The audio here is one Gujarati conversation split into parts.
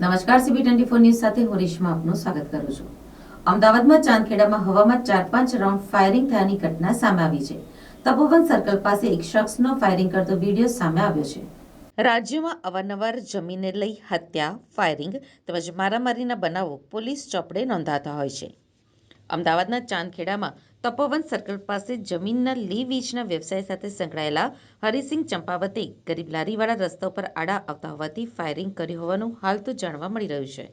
નમસ્કાર સીબી ટ્વેન્ટી ફોર ન્યૂઝ સાથે હું રેશમા આપનું સ્વાગત કરું છું. અમદાવાદમાં ચાંદખેડામાં હવામાં ચાર પાંચ રાઉન્ડ ફાયરિંગ થયાની ઘટના સામે આવી છે. તપોવન સર્કલ પાસે એક શખ્સનો ફાયરિંગ કરતો વીડિયો સામે આવ્યો છે. રાજ્યમાં અવારનવાર જમીનને લઈ હત્યા, ફાયરિંગ તેમજ મારામારીના બનાવો પોલીસ ચોપડે નોંધાતા હોય છે. અમદાવાદના ચાંદખેડામાં તપોવન સર્કલ પાસે જમીનના લી વીજના વ્યવસાય સાથે સંકળાયેલા હરિસિંહ ચંપાવતે ગરીબ લારીવાળા રસ્તા ઉપર આડા આવતા હોવાથી ફાયરિંગ કર્યું હોવાનું હાલ તો જાણવા મળી રહ્યું છે.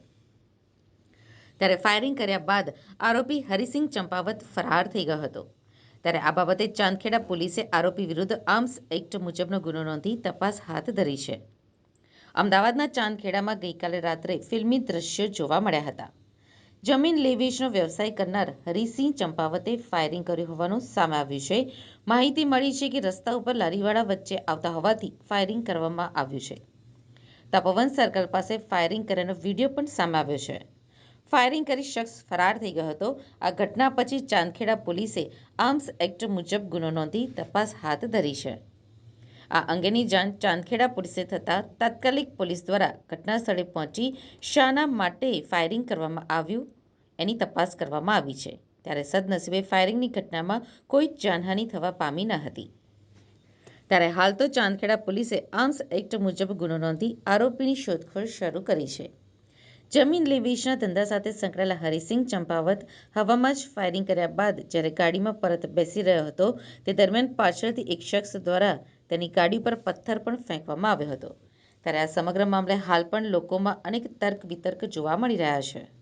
ત્યારે ફાયરિંગ કર્યા બાદ આરોપી હરિસિંહ ચંપાવત ફરાર થઈ ગયો હતો. ત્યારે આ બાબતે ચાંદખેડા પોલીસે આરોપી વિરુદ્ધ આર્મ્સ એક્ટ મુજબનો ગુનો નોંધી તપાસ હાથ ધરી છે. અમદાવાદના ચાંદખેડામાં ગઈકાલે રાત્રે ફિલ્મી દ્રશ્યો જોવા મળ્યા હતા. જમીન લેવેચનો વ્યવસાય કરનાર હરિસિંહ ચંપાવતે ફાયરિંગ કર્યું હોવાનું સામે આવ્યું છે. માહિતી મળી છે કે રસ્તા ઉપર લારીવાળા વચ્ચે આવતા હોવાથી ફાયરિંગ કરવામાં આવ્યું છે. તપોવન સર્કલ પાસે ફાયરિંગ કર્યાનો વીડિયો પણ સામે આવ્યો છે. ફાયરિંગ કરી શખ્સ ફરાર થઈ ગયો હતો. આ ઘટના પછી ચાંદખેડા પોલીસે આર્મ્સ એક્ટ મુજબ ગુનો નોંધી તપાસ હાથ ધરી છે. આ અંગેની જાણ ચાંદખેડા પોલીસે થતાં તાત્કાલિક પોલીસ દ્વારા ઘટના સ્થળે પહોંચી શાના માટે ફાયરિંગ કરવામાં આવ્યું, એની તપાસ કરવામાં આવી છે. ત્યારે સદનસીબે ફાયરિંગની ઘટનામાં કોઈ જાનહાનિ થવા પામી ન હતી. ત્યારે હાલ તો ચાંદખેડા પોલીસે આર્મ્સ એક્ટ મુજબ ગુનો નોંધી આરોપીની શોધખોળ શરૂ કરી છે. જમીન લે ધંધા સાથે સંકળાયેલા હરિસિંહ ચંપાવત હવામાં જ ફાયરિંગ કર્યા બાદ જ્યારે ગાડીમાં પરત બેસી રહ્યો હતો, તે દરમિયાન પાછળથી એક શખ્સ દ્વારા તેની ગાડી પર પથ્થર પણ ફેંકવામાં આવ્યો હતો. ત્યારે આ સમગ્ર મામલે હાલ પણ લોકોમાં અનેક તર્ક વિતર્ક જોવા મળી રહ્યા છે.